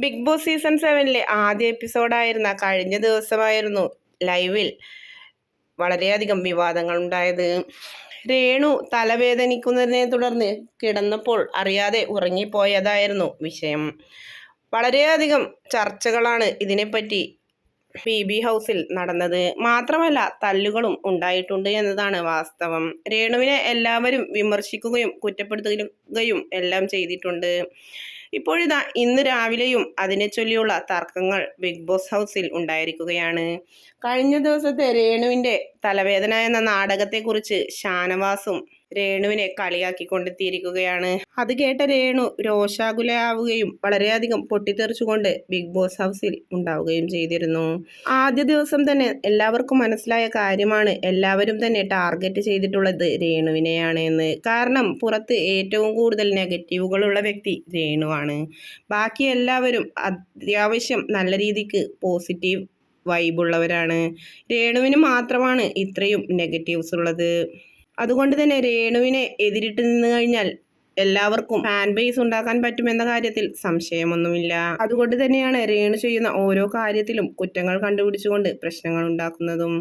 Big boss season സെവനിലെ ആദ്യ എപ്പിസോഡായിരുന്ന കഴിഞ്ഞ ദിവസമായിരുന്നു ലൈവിൽ വളരെയധികം വിവാദങ്ങൾ ഉണ്ടായത്. രേണു തലവേദനിക്കുന്നതിനെ തുടർന്ന് കിടന്നപ്പോൾ അറിയാതെ ഉറങ്ങിപ്പോയതായിരുന്നു വിഷയം. വളരെയധികം ചർച്ചകളാണ് ഇതിനെപ്പറ്റി പി ബി ഹൗസിൽ നടന്നത്. മാത്രമല്ല തല്ലുകളും ഉണ്ടായിട്ടുണ്ട് എന്നതാണ് വാസ്തവം. രേണുവിനെ എല്ലാവരും വിമർശിക്കുകയും കുറ്റപ്പെടുത്തുകയും എല്ലാം ചെയ്തിട്ടുണ്ട്. ഇപ്പോഴിതാ ഇന്ന് രാവിലെയും അതിനെ ചൊല്ലിയുള്ള തർക്കങ്ങൾ ബിഗ് ബോസ് ഹൗസിൽ ഉണ്ടായിരിക്കുകയാണ്. കഴിഞ്ഞ ദിവസത്തെ രേണുവിന്റെ തലവേദന എന്ന നാടകത്തെക്കുറിച്ച് ഷാനവാസും രേണുവിനെ കളിയാക്കിക്കൊണ്ടെത്തിയിരിക്കുകയാണ് അത് കേട്ട രേണു രോഷാകുലയാവുകയും വളരെയധികം പൊട്ടിത്തെറിച്ചുകൊണ്ട് ബിഗ് ബോസ് ഹൗസിൽ ഉണ്ടാവുകയും ചെയ്തിരുന്നു. ആദ്യ ദിവസം തന്നെ എല്ലാവർക്കും മനസ്സിലായ കാര്യമാണ് എല്ലാവരും തന്നെ ടാർഗറ്റ് ചെയ്തിട്ടുള്ളത് രേണുവിനെയാണ് എന്ന്. കാരണം പുറത്ത് ഏറ്റവും കൂടുതൽ നെഗറ്റീവുകളുള്ള വ്യക്തി രേണുവാണ്. ബാക്കി എല്ലാവരും അത്യാവശ്യം നല്ല രീതിക്ക് പോസിറ്റീവ് വൈബുള്ളവരാണ്. രേണുവിന് മാത്രമാണ് ഇത്രയും നെഗറ്റീവ്സ് ഉള്ളത് അതുകൊണ്ട് തന്നെ രേണുവിനെ എതിരിട്ട് നിന്ന് കഴിഞ്ഞാൽ എല്ലാവർക്കും ഫാൻ ബേസ് ഉണ്ടാക്കാൻ പറ്റുമെന്ന കാര്യത്തിൽ സംശയമൊന്നുമില്ല. അതുകൊണ്ട് തന്നെയാണ് രേണു ചെയ്യുന്ന ഓരോ കാര്യത്തിലും കുറ്റങ്ങൾ കണ്ടുപിടിച്ചുകൊണ്ട് പ്രശ്നങ്ങൾ ഉണ്ടാക്കുന്നതും.